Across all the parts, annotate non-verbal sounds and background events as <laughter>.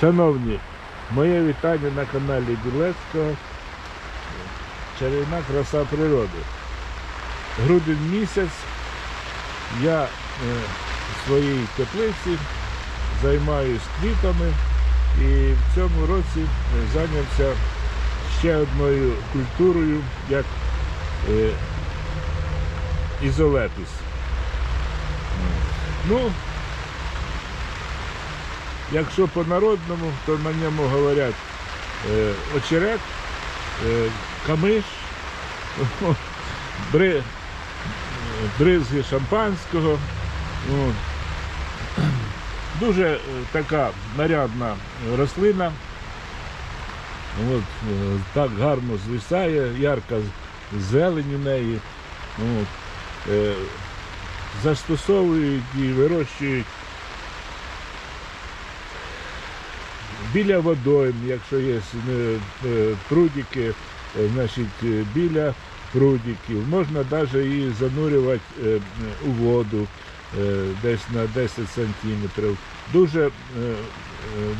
Шановні, моє вітання на каналі Білецького. Чарівна краса природи. Грудень місяць я е, в своїй теплиці займаюсь квітами і в цьому році е, зайнявся ще одною культурою, як е. Ну, якщо по-народному, то на ньому говорять е, очерет, е, камиш, бри, бризги шампанського. От. Дуже е, така нарядна рослина. От, е, так гарно звисає, ярка зелень у неї. От. Е, Застосовують і вирощують біля водойм, якщо є е, е, прудики, е, значить біля прудиків. Можна навіть її занурювати у воду десь на 10 сантиметрів. Дуже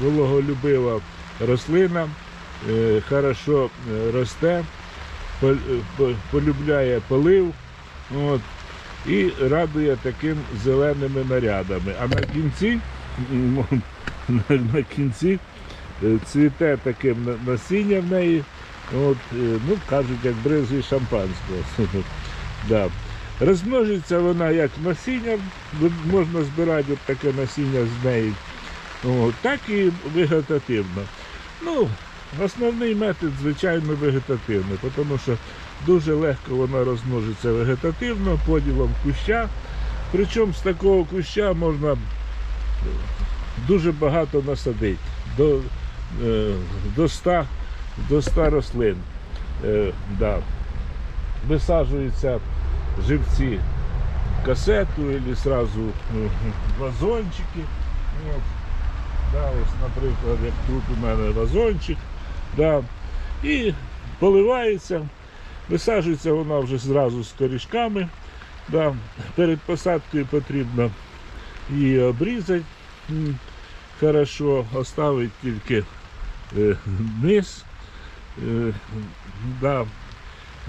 вологолюбива рослина, хорошо росте, пол- по- полюбляє полив. От, і радує таким зеленими нарядами. А на кінці, на, кінці цвіте таким насіння в неї, от, е, ну, кажуть, як бризги шампанського. <laughs> да. Розмножиться вона як насіння, можна збирати от таке насіння з неї, от, так і вегетативно. Ну, основний метод, звичайно, вегетативний, тому що дуже легко вона розмножиться вегетативно, поділом куща. Причому з такого куща можна дуже багато насадити, е, до 100, до 100 рослин. Е, да. Висаджуються живці в касету або сразу е, вазончики. Да, ось, наприклад, як тут у мене вазончик. Да. І поливається. Висаджується вона вже зразу з корішками. Да. Перед посадкою потрібно її обрізати. Хорошо, оставити тільки е, низ. Е, да.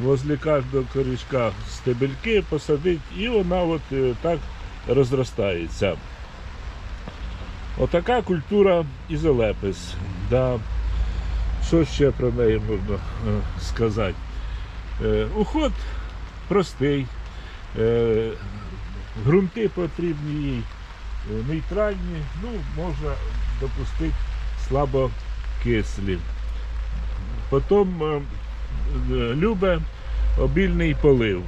Возле кожного корішка стебельки посадити і вона от е, так розростається. Отака культура ізолепис. Да. Що ще про неї можна е, сказати? Е, уход простий, е, ґрунти потрібні їй е, нейтральні, ну, можна допустити слабокислі. Потім е, е, любе обільний полив.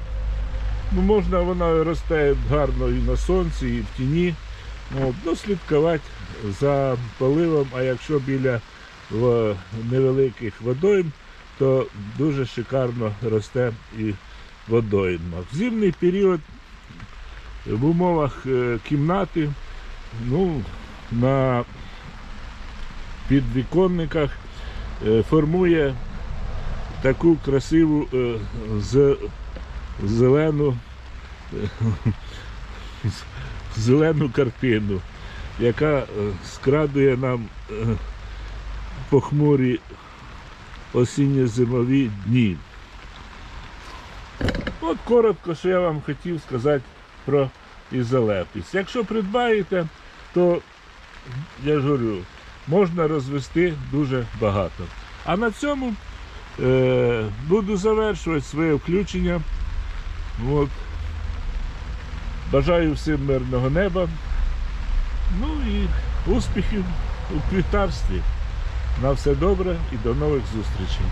Ну, можна, вона росте гарно і на сонці, і в тіні. От, ну, слідкувати за поливом, а якщо біля невеликих водойм, то дуже шикарно росте і в водоймах. В зимний період в умовах е, кімнати, ну, на підвіконниках е, формує таку красиву е, зелену, <laughs> зелену картину, яка е, скрадує нам похмурі осінньо-зимові дні. От коротко, що я вам хотів сказати про ізолепіс. Якщо придбаєте, то я ж говорю, можна розвести дуже багато. А на цьому е, буду завершувати своє включення. От. Бажаю всім мирного неба. Ну і успіхів у квітарстві. На все добре і до нових зустрічей.